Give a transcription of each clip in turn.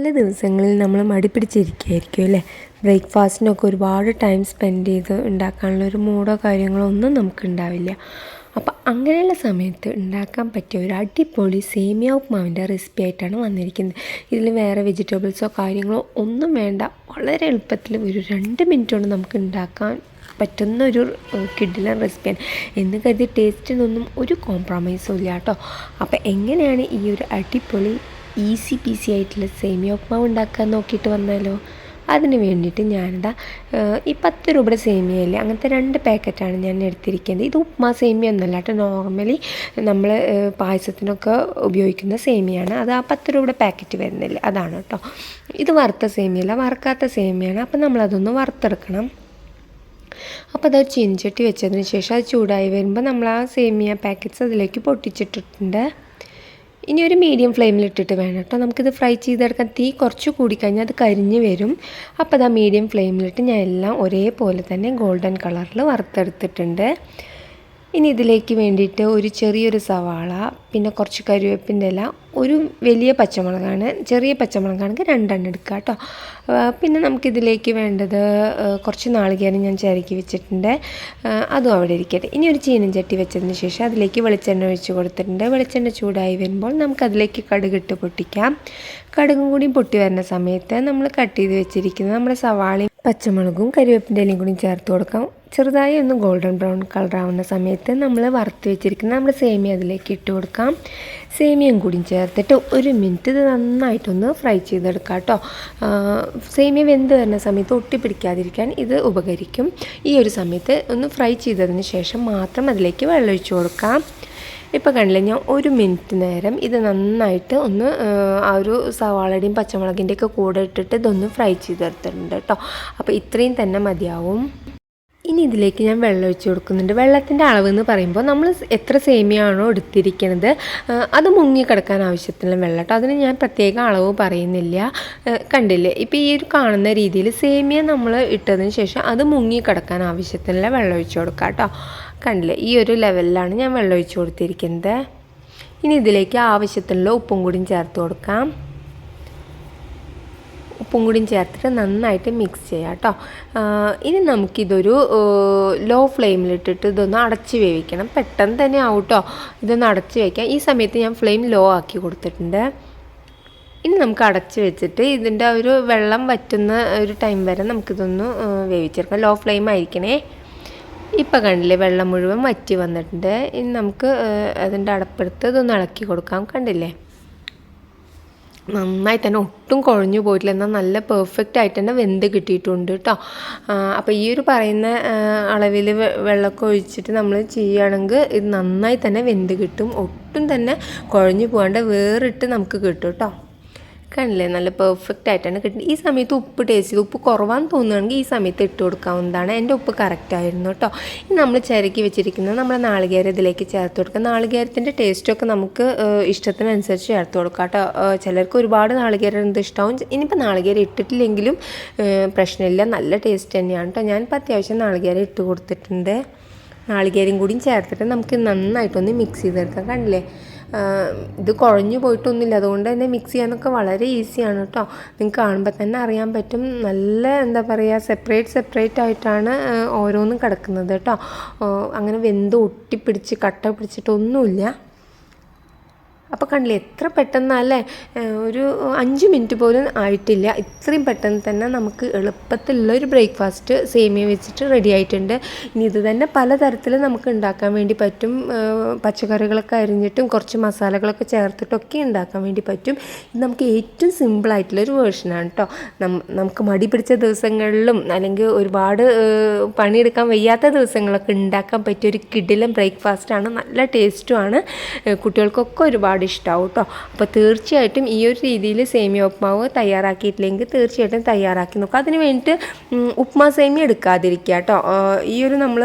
ചില ദിവസങ്ങളിൽ നമ്മൾ മടിപ്പിടിച്ചിരിക്കുകയായിരിക്കും അല്ലേ? ബ്രേക്ക്ഫാസ്റ്റിനൊക്കെ ഒരുപാട് ടൈം സ്പെൻഡ് ചെയ്ത് ഉണ്ടാക്കാനുള്ള ഒരു മൂഡോ കാര്യങ്ങളോ ഒന്നും നമുക്കുണ്ടാവില്ല അപ്പോൾ അങ്ങനെയുള്ള സമയത്ത് ഉണ്ടാക്കാൻ പറ്റിയ ഒരു അടിപൊളി സേമിയ ഉപ്മാവിന്റെ റെസിപ്പി ആയിട്ടാണ് വന്നിരിക്കുന്നത്. ഇതിൽ വേറെ വെജിറ്റബിൾസോ കാര്യങ്ങളോ ഒന്നും വേണ്ട. വളരെ എളുപ്പത്തിൽ ഒരു രണ്ട് മിനിറ്റ് കൊണ്ട് നമുക്ക് ഉണ്ടാക്കാൻ പറ്റുന്ന ഒരു കിഡിലൻ റെസിപ്പിയാണ് എന്ന് കരുതി ടേസ്റ്റിനൊന്നും ഒരു കോംപ്രമൈസും ഇല്ല കേട്ടോ. അപ്പോൾ എങ്ങനെയാണ് ഈ ഒരു അടിപൊളി ഈസി പീസി ആയിട്ടുള്ള സേമിയ ഉപ്മാവ് ഉണ്ടാക്കാൻ നോക്കിയിട്ട് വന്നാലോ? അതിന് വേണ്ടിയിട്ട് ഞാനിതാ ഈ പത്ത് രൂപയുടെ സേമിയയില്ലേ അങ്ങനത്തെ രണ്ട് പാക്കറ്റാണ് ഞാൻ എടുത്തിരിക്കുന്നത്. ഇത് ഉപ്മാ സേമിയ ഒന്നല്ല കേട്ടോ. നോർമലി നമ്മൾ പായസത്തിനൊക്കെ ഉപയോഗിക്കുന്ന സേമിയാണ്. അത് ആ പത്ത് രൂപയുടെ പാക്കറ്റ് വരുന്നില്ല. അതാണ് കേട്ടോ. ഇത് വറുത്ത സേമിയല്ല വറുക്കാത്ത സേമിയാണ്. അപ്പം നമ്മളതൊന്ന് വറുത്തെടുക്കണം. അപ്പോൾ അത് ചീനച്ചട്ടി വെച്ചതിന് ശേഷം അത് ചൂടായി വരുമ്പോൾ നമ്മൾ ആ സേമിയ പാക്കറ്റ്സ് അതിലേക്ക് പൊട്ടിച്ചിട്ടിട്ടുണ്ട്. ഇനി ഒരു മീഡിയം ഫ്ലെയിമിലിട്ടിട്ട് വേണം കേട്ടോ. നമുക്കിത് ഫ്രൈ ചെയ്തെടുക്കാൻ തീ കുറച്ച് കൂടി കഴിഞ്ഞാൽ അത് കരിഞ്ഞ് വരും. അപ്പോൾ അത് ആ മീഡിയം ഫ്ലെയിമിലിട്ട് ഞാൻ എല്ലാം ഒരേപോലെ തന്നെ ഗോൾഡൻ കളറിൽ വറുത്തെടുത്തിട്ടുണ്ട്. ഇനി ഇതിലേക്ക് വേണ്ടിയിട്ട് ഒരു ചെറിയൊരു സവാള പിന്നെ കുറച്ച് കരുവേപ്പിന്റെ ഇല ഒരു വലിയ പച്ചമുളകാണ്. ചെറിയ പച്ചമുളകാണെങ്കിൽ രണ്ടെണ്ണം എടുക്കുക കേട്ടോ. പിന്നെ നമുക്കിതിലേക്ക് വേണ്ടത് കുറച്ച് നാളികേരം ഞാൻ ചിരക്കി വെച്ചിട്ടുണ്ട്. അതും അവിടെ ഇരിക്കട്ടെ. ഇനി ഒരു ചീനം ചട്ടി വെച്ചതിന് ശേഷം അതിലേക്ക് വെളിച്ചെണ്ണ ഒഴിച്ച് കൊടുത്തിട്ടുണ്ട്. വെളിച്ചെണ്ണ ചൂടായി വരുമ്പോൾ നമുക്കതിലേക്ക് കടുകിട്ട് പൊട്ടിക്കാം. കടുകും കൂടി പൊട്ടി വരുന്ന സമയത്ത് നമ്മൾ കട്ട് ചെയ്ത് വെച്ചിരിക്കുന്നത് നമ്മുടെ സവാളയും പച്ചമുളകും കരിവേപ്പിന്റെ ഇലയും കൂടി ചേർത്ത് കൊടുക്കാം. ചെറുതായി ഒന്ന് ഗോൾഡൻ ബ്രൗൺ കളർ ആവുന്ന സമയത്ത് നമ്മൾ വറുത്ത് വെച്ചിരിക്കുന്ന നമ്മുടെ സേമിയ അതിലേക്ക് ഇട്ട് കൊടുക്കാം. സേമിയയും കൂടി ചേർത്തിട്ട് ഒരു മിനിറ്റ് ഇത് നന്നായിട്ടൊന്ന് ഫ്രൈ ചെയ്തെടുക്കാം കേട്ടോ. സേമിയ വെന്ത് വരുന്ന സമയത്ത് ഒട്ടിപ്പിടിക്കാതിരിക്കാൻ ഇത് ഉപകരിക്കും. ഈ ഒരു സമയത്ത് ഒന്ന് ഫ്രൈ ചെയ്തതിന് ശേഷം മാത്രം അതിലേക്ക് വെള്ളമൊഴിച്ച് കൊടുക്കാം. ഇപ്പോൾ കണ്ടില്ലേ ഞാൻ ഒരു മിനിറ്റ് നേരം ഇത് നന്നായിട്ട് ഒന്ന് ആ ഒരു സവാളയുടെയും പച്ചമുളകിന്റെയൊക്കെ കൂടെ ഇട്ടിട്ട് ഇതൊന്ന് ഫ്രൈ ചെയ്തെടുത്തിട്ടുണ്ട് കേട്ടോ. അപ്പോൾ ഇത്രയും തന്നെ മതിയാവും. ഇനി ഇതിലേക്ക് ഞാൻ വെള്ളം ഒഴിച്ച് കൊടുക്കുന്നുണ്ട്. വെള്ളത്തിന്റെ അളവ് എന്ന് പറയുമ്പോൾ നമ്മൾ എത്ര സേമിയാണോ എടുത്തിരിക്കുന്നത്. അത് മുങ്ങി കിടക്കാൻ ആവശ്യത്തിനുള്ള വെള്ളം കേട്ടോ. അതിന് ഞാൻ പ്രത്യേക അളവ് പറയുന്നില്ല. കണ്ടില്ലേ? ഇപ്പോൾ ഈ ഒരു കാണുന്ന രീതിയിൽ സേമിയ നമ്മൾ ഇട്ടതിന് ശേഷം അത് മുങ്ങി കിടക്കാൻ ആവശ്യത്തിനുള്ള വെള്ളം ഒഴിച്ച് കൊടുക്കാം കേട്ടോ. കണ്ടില്ലേ? ഈ ഒരു ലെവലിലാണ് ഞാൻ വെള്ളം ഒഴിച്ച് കൊടുത്തിരിക്കുന്നത്. ഇനി ഇതിലേക്ക് ആവശ്യത്തിനുള്ള ഉപ്പും കൂടിയും ചേർത്ത് കൊടുക്കാം. ഉപ്പും കൂടിയും ചേർത്തിട്ട് നന്നായിട്ട് മിക്സ് ചെയ്യാം കേട്ടോ ഇനി നമുക്കിതൊരു ലോ ഫ്ലെയിമിലിട്ടിട്ട് ഇതൊന്ന് അടച്ച് വേവിക്കണം. പെട്ടെന്ന് തന്നെ ആവും കേട്ടോ ഇതൊന്ന് അടച്ച് വയ്ക്കാം ഈ സമയത്ത് ഞാൻ ഫ്ലെയിം ലോ ആക്കി കൊടുത്തിട്ടുണ്ട്. ഇനി നമുക്ക് അടച്ച് വെച്ചിട്ട് ഇതിന്റെ ഒരു വെള്ളം വറ്റുന്ന ഒരു ടൈം വരെ നമുക്കിതൊന്ന് വേവിച്ചെടുക്കാം. ലോ ഫ്ലെയിം ആയിരിക്കണേ. ഇപ്പം കണ്ടില്ലേ വെള്ളം മുഴുവൻ വറ്റി വന്നിട്ടുണ്ട്. ഇനി നമുക്ക് അതിന്റെ അടപ്പെടുത്ത് ഇതൊന്ന് ഇളക്കി കൊടുക്കാം. കണ്ടില്ലേ? നന്നായി തന്നെ ഒട്ടും കുഴഞ്ഞു പോയിട്ടില്ല. എന്നാൽ നല്ല പെർഫെക്റ്റ് ആയിട്ട് തന്നെ വെന്ത് കിട്ടിയിട്ടുണ്ട് കേട്ടോ അപ്പോൾ ഈ ഒരു പറയുന്ന അളവിൽ വെള്ളമൊക്കെ ഒഴിച്ചിട്ട് നമ്മൾ ചെയ്യുകയാണെങ്കിൽ ഇത് നന്നായി തന്നെ വെന്ത് കിട്ടും. ഒട്ടും തന്നെ കുഴഞ്ഞു പോകാണ്ട് വേറിട്ട് നമുക്ക് കിട്ടും കേട്ടോ കണ്ടില്ലേ? നല്ല പെർഫെക്റ്റ് ആയിട്ടാണ് കിട്ടുന്നത്. ഈ സമയത്ത് ഉപ്പ് ടേസ്റ്റ് ചെയ്ത്. ഉപ്പ് കുറവാന്ന് തോന്നുകയാണെങ്കിൽ ഈ സമയത്ത് ഇട്ട് കൊടുക്കാവുന്നതാണ്. എന്റെ ഉപ്പ് കറക്റ്റ് ആയിരുന്നു കേട്ടോ ഇനി നമ്മൾ ചിരക്കി വെച്ചിരിക്കുന്നത് നമ്മൾ നാളികേരം ഇതിലേക്ക് ചേർത്ത് കൊടുക്കുക. നാളികേരത്തിന്റെ ടേസ്റ്റൊക്കെ നമുക്ക് ഇഷ്ടത്തിനനുസരിച്ച് ചേർത്ത് കൊടുക്കാം കേട്ടോ ചിലർക്ക് ഒരുപാട് നാളികേരം എന്ത് ഇഷ്ടമാവും ഇനിയിപ്പോൾ നാളികേരം ഇട്ടിട്ടില്ലെങ്കിലും പ്രശ്നമില്ല. നല്ല ടേസ്റ്റ് തന്നെയാണ് കേട്ടോ ഞാനിപ്പോൾ അത്യാവശ്യം നാളികേരം ഇട്ട് കൊടുത്തിട്ടുണ്ട്. നാളികേരം കൂടിയും ചേർത്തിട്ട് നമുക്ക് നന്നായിട്ടൊന്ന് മിക്സ് ചെയ്തെടുക്കാം. കണ്ടില്ലേ? ഇത് കുഴഞ്ഞു പോയിട്ടൊന്നുമില്ല. അതുകൊണ്ട് തന്നെ മിക്സ് ചെയ്യാനൊക്കെ വളരെ ഈസിയാണ് കേട്ടോ നിങ്ങൾക്ക് കാണുമ്പോൾ തന്നെ അറിയാൻ പറ്റും. നല്ല എന്താ പറയുക സെപ്പറേറ്റ് സെപ്പറേറ്റ് ആയിട്ടാണ് ഓരോന്നും കിടക്കുന്നത് കേട്ടോ അങ്ങനെ വെന്ത് ഒട്ടിപ്പിടിച്ച് കട്ട പിടിച്ചിട്ടൊന്നുമില്ല. അപ്പോൾ കണ്ടില്ലേ എത്ര പെട്ടെന്നല്ലേ ഒരു അഞ്ച് മിനിറ്റ് പോലും ആയിട്ടില്ല. ഇത്രയും പെട്ടെന്ന് തന്നെ നമുക്ക് എളുപ്പത്തിലുള്ള ഒരു ബ്രേക്ക്ഫാസ്റ്റ് സേമിയ വെച്ചിട്ട് റെഡി ആയിട്ടുണ്ട്. ഇനി ഇത് തന്നെ പലതരത്തിൽ നമുക്ക് ഉണ്ടാക്കാൻ വേണ്ടി പറ്റും. പച്ചക്കറികളൊക്കെ അരിഞ്ഞിട്ടും കുറച്ച് മസാലകളൊക്കെ ചേർത്തിട്ടൊക്കെ ഉണ്ടാക്കാൻ വേണ്ടി പറ്റും. ഇത് നമുക്ക് ഏറ്റവും സിമ്പിളായിട്ടുള്ളൊരു വേർഷനാണ് കേട്ടോ നമുക്ക് മടി പിടിച്ച ദിവസങ്ങളിലും അല്ലെങ്കിൽ ഒരുപാട് പണിയെടുക്കാൻ വയ്യാത്ത ദിവസങ്ങളൊക്കെ ഉണ്ടാക്കാൻ പറ്റിയ ഒരു കിടിലം ബ്രേക്ക്ഫാസ്റ്റാണ് നല്ല ടേസ്റ്റുമാണ് കുട്ടികൾക്കൊക്കെ ഒരുപാട് ഇഷ്ടമാവും കേട്ടോ അപ്പോൾ തീർച്ചയായിട്ടും ഈ ഒരു രീതിയിൽ സേമിയ ഉപ്മാവ് തയ്യാറാക്കിയിട്ടില്ലെങ്കിൽ തീർച്ചയായിട്ടും തയ്യാറാക്കി നോക്കുക അതിന് വേണ്ടിയിട്ട് ഉപ്മാ സേമിയ എടുക്കാതിരിക്കുക കേട്ടോ ഈ ഒരു നമ്മൾ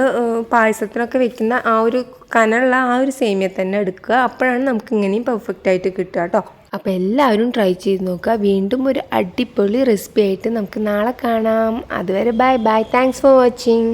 പായസത്തിനൊക്കെ വെക്കുന്ന ആ ഒരു കനുള്ള ആ ഒരു സേമിയ തന്നെ എടുക്കുക. അപ്പോഴാണ് നമുക്ക് ഇങ്ങനെയും പെർഫെക്റ്റ് ആയിട്ട് കിട്ടുക കേട്ടോ അപ്പോൾ എല്ലാവരും ട്രൈ ചെയ്ത് നോക്കുക. വീണ്ടും ഒരു അടിപൊളി റെസിപ്പി ആയിട്ട് നമുക്ക് നാളെ കാണാം. അതുവരെ bye bye thanks for watching